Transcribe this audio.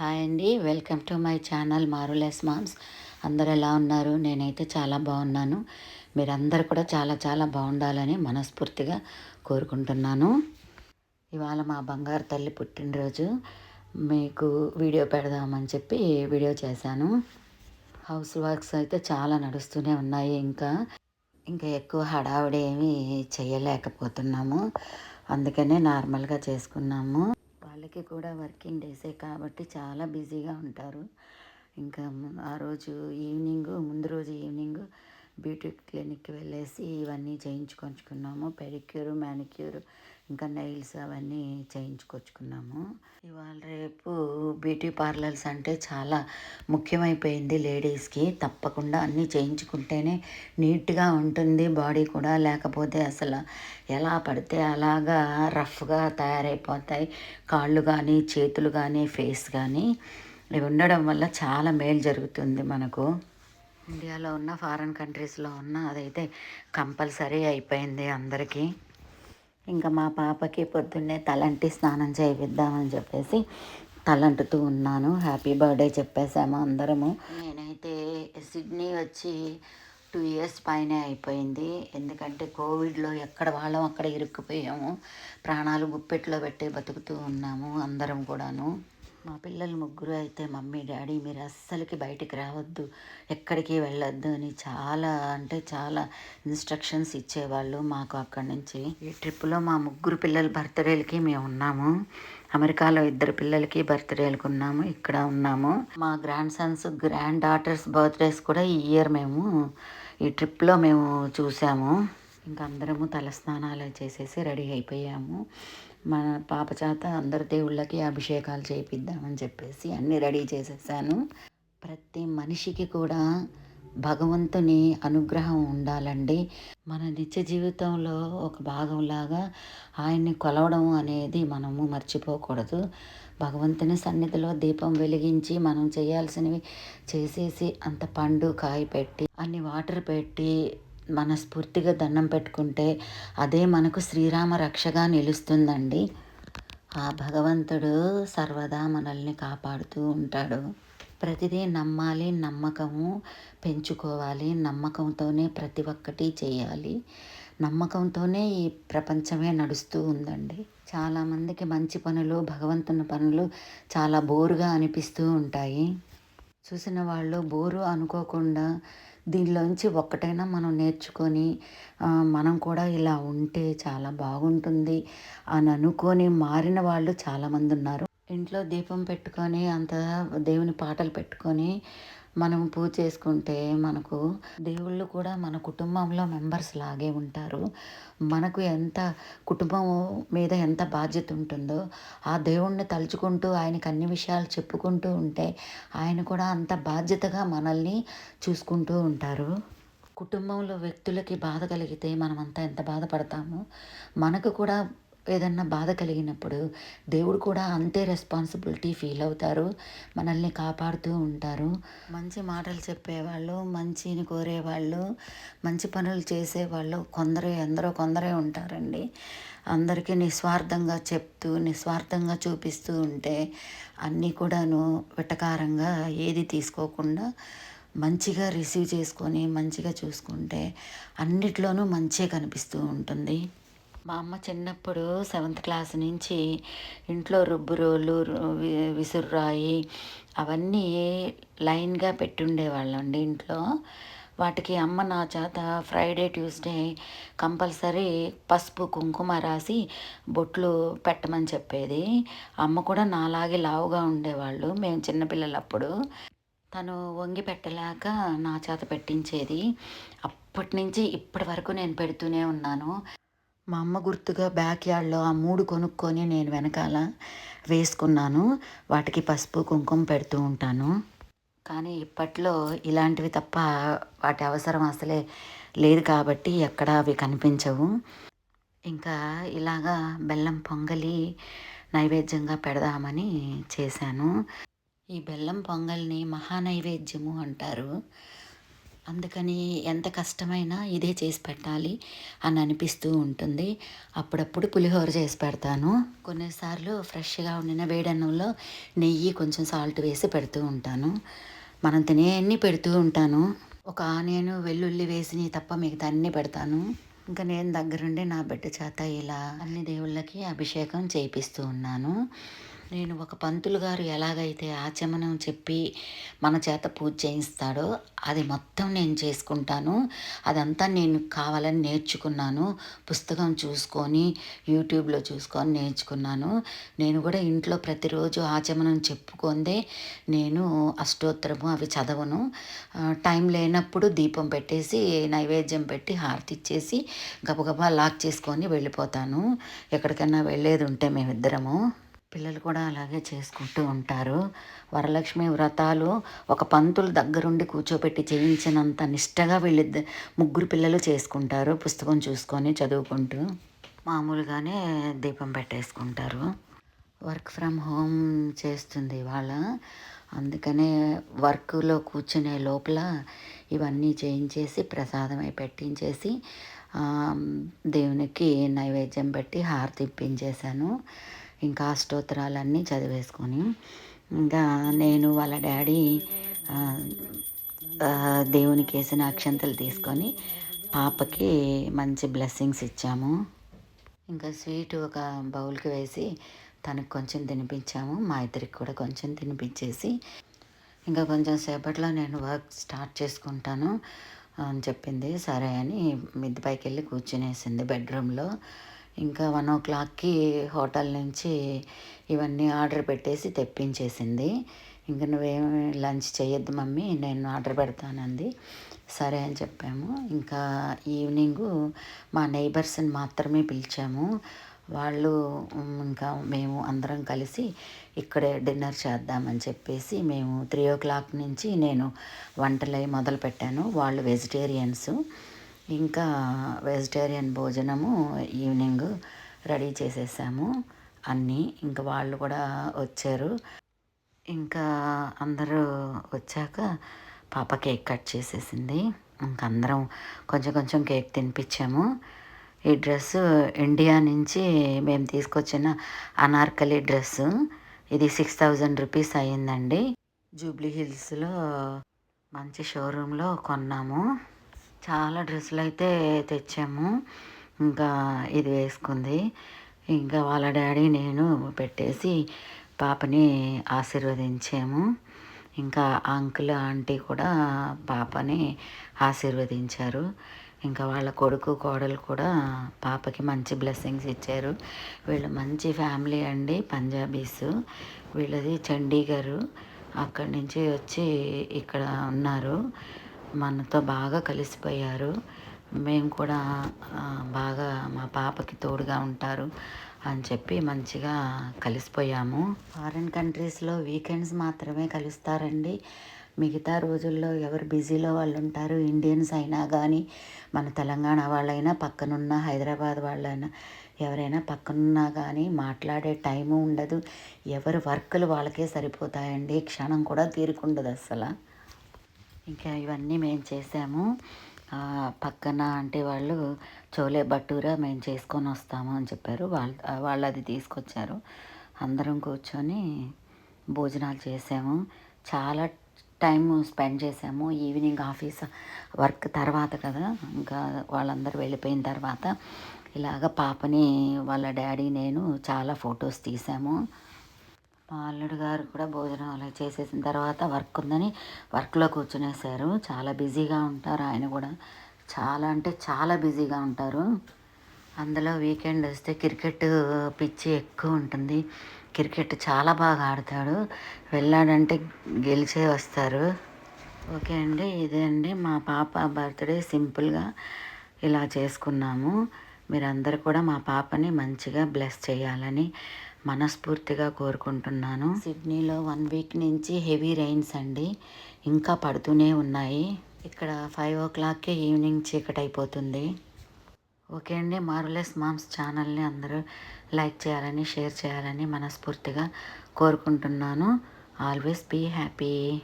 Hi అండి. Welcome to my channel మారులెస్ moms. అందరు ఎలా ఉన్నారు? నేనైతే చాలా బాగున్నాను. మీరందరూ కూడా చాలా చాలా బాగుండాలని మనస్ఫూర్తిగా కోరుకుంటున్నాను. ఇవాళ మా బంగారు తల్లి పుట్టినరోజు. మీకు వీడియో పెడదామని చెప్పి వీడియో చేశాను. హౌస్ వర్క్స్ అయితే చాలా నడుస్తూనే ఉన్నాయి. ఇంకా ఇంకా ఎక్కువ హడావిడి ఏమీ చేయలేకపోతున్నాము. అందుకనే నార్మల్గా చేసుకున్నాము. వాళ్ళకి కూడా వర్కింగ్ డేసే కాబట్టి చాలా బిజీగా ఉంటారు. ఇంకా ఆ రోజు ఈవినింగ్ ముందు రోజు ఈవినింగ్ బ్యూటీ క్లినిక్కి వెళ్ళేసి ఇవన్నీ చేయించుకొచ్చుకున్నాము. పెడిక్యూర్ మ్యానిక్యూర్ ఇంకా నెయిల్స్ అవన్నీ చేయించుకొచ్చుకున్నాము. ఇవాళ రేపు బ్యూటీ పార్లర్స్ అంటే చాలా ముఖ్యమైపోయింది లేడీస్కి. తప్పకుండా అన్నీ చేయించుకుంటేనే నీట్గా ఉంటుంది బాడీ కూడా. లేకపోతే అసలు ఎలా పడితే అలాగా రఫ్గా తయారైపోతాయి. కాళ్ళు కానీ చేతులు కానీ ఫేస్ కానీ. ఇవి ఉండడం వల్ల చాలా మేలు జరుగుతుంది మనకు. ఇండియాలో ఉన్న ఫారెన్ కంట్రీస్లో ఉన్న అదైతే కంపల్సరీ అయిపోయింది అందరికీ. ఇంకా మా పాపకి పొద్దున్నే తలంటి స్నానం చేయిద్దామని చెప్పేసి తలంటుతూ ఉన్నాను. హ్యాపీ బర్త్డే చెప్పేసాము అందరము. నేనైతే సిడ్నీ వచ్చి టూ ఇయర్స్ పైనే అయిపోయింది. ఎందుకంటే కోవిడ్లో ఎక్కడ వాళ్ళం అక్కడ ఇరుక్కుపోయాము. ప్రాణాలు గుప్పెట్లో పెట్టి బతుకుతూ ఉన్నాము అందరం కూడాను. మా పిల్లలు ముగ్గురు అయితే మమ్మీ డాడీ మీరు అస్సలకి బయటికి రావద్దు ఎక్కడికి వెళ్ళొద్దు అని చాలా అంటే చాలా ఇన్స్ట్రక్షన్స్ ఇచ్చేవాళ్ళు మాకు అక్కడి నుంచి. ఈ ట్రిప్లో మా ముగ్గురు పిల్లల బర్త్డేలకి మేము ఉన్నాము. అమెరికాలో ఇద్దరు పిల్లలకి బర్త్డేలకు ఉన్నాము ఇక్కడ ఉన్నాము. మా grandsons granddaughters birthdays కూడా ఈ ఇయర్ మేము ఈ ట్రిప్లో మేము చూసాము. ఇంకా అందరము తలస్నానాలు చేసేసి రెడీ అయిపోయాము. మన పాప చేత అందరి దేవుళ్ళకి అభిషేకాలు చేపిద్దామని చెప్పేసి అన్నీ రెడీ చేసేసాను. ప్రతి మనిషికి కూడా భగవంతుని అనుగ్రహం ఉండాలండి. మన నిత్య జీవితంలో ఒక భాగంలాగా ఆయన్ని కొలవడం అనేది మనము మర్చిపోకూడదు. భగవంతుని సన్నిధిలో దీపం వెలిగించి మనం చేయాల్సినవి చేసేసి అంత పండు కాయ పెట్టి అన్ని వాటర్ పెట్టి మనస్ఫూర్తిగా దండం పెట్టుకుంటే అదే మనకు శ్రీరామ రక్షగా నిలుస్తుందండి. ఆ భగవంతుడు సర్వదా మనల్ని కాపాడుతూ ఉంటాడు. ప్రతిదీ నమ్మాలి నమ్మకము పెంచుకోవాలి నమ్మకంతోనే ప్రతి ఒక్కటి చేయాలి. నమ్మకంతోనే ఈ ప్రపంచమే నడుస్తూ ఉందండి. చాలామందికి మంచి పనులు భగవంతుని పనులు చాలా బోరుగా అనిపిస్తూ ఉంటాయి. చూసిన వాళ్ళు బోరు అనుకోకుండా దీనిలోంచి ఒక్కటైనా మనం నేర్చుకొని మనం కూడా ఇలా ఉంటే చాలా బాగుంటుంది అని అనుకొని మారిన వాళ్ళు చాలామంది ఉన్నారు. ఇంట్లో దీపం పెట్టుకొని అంత దేవుని పాటలు పెట్టుకొని మనం పూజ చేసుకుంటే మనకు దేవుళ్ళు కూడా మన కుటుంబంలో మెంబర్స్ లాగే ఉంటారు. మనకు ఎంత కుటుంబం మీద ఎంత బాధ్యత ఉంటుందో ఆ దేవుణ్ణి తలుచుకుంటూ ఆయనకు అన్ని విషయాలు చెప్పుకుంటూ ఉంటే ఆయన కూడా అంత బాధ్యతగా మనల్ని చూసుకుంటూ ఉంటారు. కుటుంబంలో వ్యక్తులకి బాధ కలిగితే మనమంతా ఎంత బాధపడతామో? మనకు కూడా ఏదన్నా బాధ కలిగినప్పుడు దేవుడు కూడా అంతే రెస్పాన్సిబిలిటీ ఫీల్ అవుతారు. మనల్ని కాపాడుతూ ఉంటారు. మంచి మాటలు చెప్పేవాళ్ళు మంచిని కోరేవాళ్ళు మంచి పనులు చేసేవాళ్ళు కొందరే ఎందరో కొందరే ఉంటారండి. అందరికీ నిస్వార్థంగా చెప్తూ నిస్వార్థంగా చూపిస్తూ ఉంటే అన్నీ కూడాను వెటకారంగా ఏది తీసుకోకుండా మంచిగా రిసీవ్ చేసుకొని మంచిగా చూసుకుంటే అన్నిట్లోనూ మంచే కనిపిస్తూ ఉంటుంది. మా అమ్మ చిన్నప్పుడు సెవెంత్ క్లాస్ నుంచి ఇంట్లో రుబ్బు రోలు విసురురాయి అవన్నీ లైన్గా పెట్టుండేవాళ్ళండి ఇంట్లో. వాటికి అమ్మ నా చేత ఫ్రైడే ట్యూస్డే కంపల్సరీ పసుపు కుంకుమ రాసి బొట్లు పెట్టమని చెప్పేది. అమ్మ కూడా నాలాగే లావుగా ఉండేవాళ్ళు మేము చిన్నపిల్లలప్పుడు. తను వంగి పెట్టలేక నా చేత పెట్టించేది. అప్పటి నుంచి ఇప్పటి వరకు నేను పెడుతూనే ఉన్నాను. మా అమ్మ గుర్తుగా బ్యాక్ యార్డ్లో ఆ మూడు కొనుక్కొని నేను వెనకాల వేసుకున్నాను. వాటికి పసుపు కుంకుమ పెడుతూ ఉంటాను. కానీ ఇప్పట్లో ఇలాంటివి తప్ప వాటి అవసరం అసలే లేదు కాబట్టి ఎక్కడ అవి కనిపించవు. ఇంకా ఇలాగా బెల్లం పొంగలి నైవేద్యంగా పెడదామని చేశాను. ఈ బెల్లం పొంగల్ని మహానైవేద్యము అంటారు. అందుకని ఎంత కష్టమైనా ఇదే చేసి పెట్టాలి అని అనిపిస్తూ ఉంటుంది. అప్పుడప్పుడు పులిహోర చేసి పెడతాను. కొన్నిసార్లు ఫ్రెష్గా ఉండిన వేడన్నంలో నెయ్యి కొంచెం సాల్ట్ వేసి పెడుతూ ఉంటాను. మనం తినే అన్నీ పెడుతూ ఉంటాను. ఒక ఆనియన్ వెల్లుల్లి వేసి తప్ప మిగతా అన్నీ పెడతాను. ఇంకా నేను దగ్గరుండి నా బిడ్డ చేత ఇలా అన్ని దేవుళ్ళకి అభిషేకం చేయిస్తూ ఉన్నాను. నేను ఒక పంతులు గారు ఎలాగైతే ఆచమనం చెప్పి మన చేత పూజ చేయిస్తాడో అది మొత్తం నేను చేసుకుంటాను. అదంతా నేను కావాలని నేర్చుకున్నాను. పుస్తకం చూసుకొని యూట్యూబ్లో చూసుకొని నేర్చుకున్నాను. నేను కూడా ఇంట్లో ప్రతిరోజు ఆచమనం చెప్పుకుందే నేను అష్టోత్తరము అవి చదవను. టైం లేనప్పుడు దీపం పెట్టేసి నైవేద్యం పెట్టి హారతి ఇచ్చేసి గబగబా లాక్ చేసుకొని వెళ్ళిపోతాను. ఎక్కడికైనా వెళ్ళేది ఉంటే మేమిద్దరము. పిల్లలు కూడా అలాగే చేసుకుంటూ ఉంటారు. వరలక్ష్మి వ్రతాలు ఒక పంతులు దగ్గరుండి కూర్చోపెట్టి చేయించినంత నిష్టగా వీళ్ళిద్దరు ముగ్గురు పిల్లలు చేసుకుంటారు పుస్తకం చూసుకొని చదువుకుంటూ. మామూలుగానే దీపం పెట్టేసుకుంటారు. వర్క్ ఫ్రమ్ హోమ్ చేస్తుంది వాళ్ళ అందుకనే వర్క్లో కూర్చునే లోపల ఇవన్నీ చేయించేసి ప్రసాదమై పెట్టించేసి దేవునికి నైవేద్యం పెట్టి హారతి ఇప్పించేశాను. ఇంకా అష్టోత్తరాలన్నీ చదివేసుకొని ఇంకా నేను వాళ్ళ డాడీ దేవునికి వేసిన అక్షంతలు తీసుకొని పాపకి మంచి బ్లెస్సింగ్స్ ఇచ్చాము. ఇంకా స్వీట్ ఒక బౌల్కి వేసి తనకు కొంచెం తినిపించాము. మా ఇద్దరికి కూడా కొంచెం తినిపించేసి ఇంకా కొంచెం సేపట్లో నేను వర్క్ స్టార్ట్ చేసుకుంటాను అని చెప్పింది. సరే అని మిద్ది పైకి వెళ్ళి కూర్చునేసింది బెడ్రూమ్లో. ఇంకా వన్ ఓ క్లాక్కి హోటల్ నుంచి ఇవన్నీ ఆర్డర్ పెట్టేసి తెప్పించేసింది. ఇంక నువ్వేమి లంచ్ చేయొద్దు మమ్మీ నేను ఆర్డర్ పెడతానంది. సరే అని చెప్పాము. ఇంకా ఈవినింగు మా నైబర్స్ని మాత్రమే పిలిచాము. వాళ్ళు ఇంకా మేము అందరం కలిసి ఇక్కడే డిన్నర్ చేద్దామని చెప్పేసి మేము త్రీ ఓ క్లాక్ నుంచి నేను వంటలు మొదలు పెట్టాను వాళ్ళు వెజిటేరియన్స్. ఇంకా వెజిటేరియన్ భోజనము ఈవినింగ్ రెడీ చేసేసాము. అన్నీ ఇంకా వాళ్ళు కూడా వచ్చారు. ఇంకా అందరూ వచ్చాక పాప కేక్ కట్ చేసేసింది. ఇంక అందరం కొంచెం కొంచెం కేక్ తినిపించాము. ఈ డ్రెస్సు ఇండియా నుంచి మేము తీసుకొచ్చిన అనార్కలి డ్రెస్సు. ఇది సిక్స్ థౌజండ్ రూపీస్ అయ్యిందండి. జూబ్లీ హిల్స్లో మంచి షోరూంలో కొన్నాము. చాలా డ్రెస్సులు అయితే తెచ్చాము. ఇంకా ఇది వేసుకుంది. ఇంకా వాళ్ళ డాడీ నేను పెట్టేసి పాపని ఆశీర్వదించాము. ఇంకా అంకుల్ ఆంటీ కూడా పాపని ఆశీర్వదించారు. ఇంకా వాళ్ళ కొడుకు కోడలు కూడా పాపకి మంచి బ్లెస్సింగ్స్ ఇచ్చారు. వీళ్ళు మంచి ఫ్యామిలీ అండి పంజాబీస్. వీళ్ళది చండీగఢ్ అక్కడి నుంచి వచ్చి ఇక్కడ ఉన్నారు. మనతో బాగా కలిసిపోయారు. మేము కూడా బాగా మా పాపకి తోడుగా ఉంటారు అని చెప్పి మంచిగా కలిసిపోయాము. ఫారిన్ కంట్రీస్లో వీకెండ్స్ మాత్రమే కలుస్తారండి. మిగతా రోజుల్లో ఎవరు బిజీలో వాళ్ళు ఉంటారు ఇండియన్స్ అయినా కానీ మన తెలంగాణ వాళ్ళైనా పక్కనున్న హైదరాబాద్ వాళ్ళైనా ఎవరైనా పక్కనున్నా కానీ మాట్లాడే టైము ఉండదు. ఎవరు వర్కులు వాళ్ళకే సరిపోతాయండి. క్షణం కూడా తీరుకుండదు అసలు ఇంకా ఇవన్నీ మేము చేసాము. పక్కన అంటే వాళ్ళు చోలే భటూరా మేము చేసుకొని వస్తాము అని చెప్పారు. వాళ్ళు వాళ్ళు అది తీసుకొచ్చారు. అందరం కూర్చొని భోజనాలు చేసాము. చాలా టైం స్పెండ్ చేసాము. ఈవినింగ్ ఆఫీస్ వర్క్ తర్వాత కదా ఇంకా వాళ్ళందరూ వెళ్ళిపోయిన తర్వాత ఇలాగ పాపని వాళ్ళ డాడీ నేను చాలా ఫొటోస్ తీసాము. మా అల్లుడు గారు కూడా భోజనం అలా చేసేసిన తర్వాత వర్క్ ఉందని వర్క్లో కూర్చునేసారు చాలా బిజీగా ఉంటారు ఆయన కూడా. చాలా అంటే చాలా బిజీగా ఉంటారు. అందులో వీకెండ్ వస్తే క్రికెట్ పిచ్చి ఎక్కువ ఉంటుంది. క్రికెట్ చాలా బాగా ఆడతాడు. వెళ్ళాడంటే గెలిచే వస్తారు. ఓకే అండి ఇదే అండి. మా పాప బర్త్డే సింపుల్గా ఇలా చేసుకున్నాము. మీరందరూ కూడా మా పాపని మంచిగా బ్లెస్ చేయాలని మనస్ఫూర్తిగా కోరుకుంటున్నాను. సిడ్నీలో వన్ వీక్ నుంచి హెవీ రెయిన్స్ అండి. ఇంకా పడుతూనే ఉన్నాయి. ఇక్కడ ఫైవ్ ఓ క్లాక్కే ఈవినింగ్ చీకటి అయిపోతుంది ఓకే అండి. మారులెస్ మామ్స్ ఛానల్ని అందరూ లైక్ చేయాలని షేర్ చేయాలని మనస్ఫూర్తిగా కోరుకుంటున్నాను. Always be happy.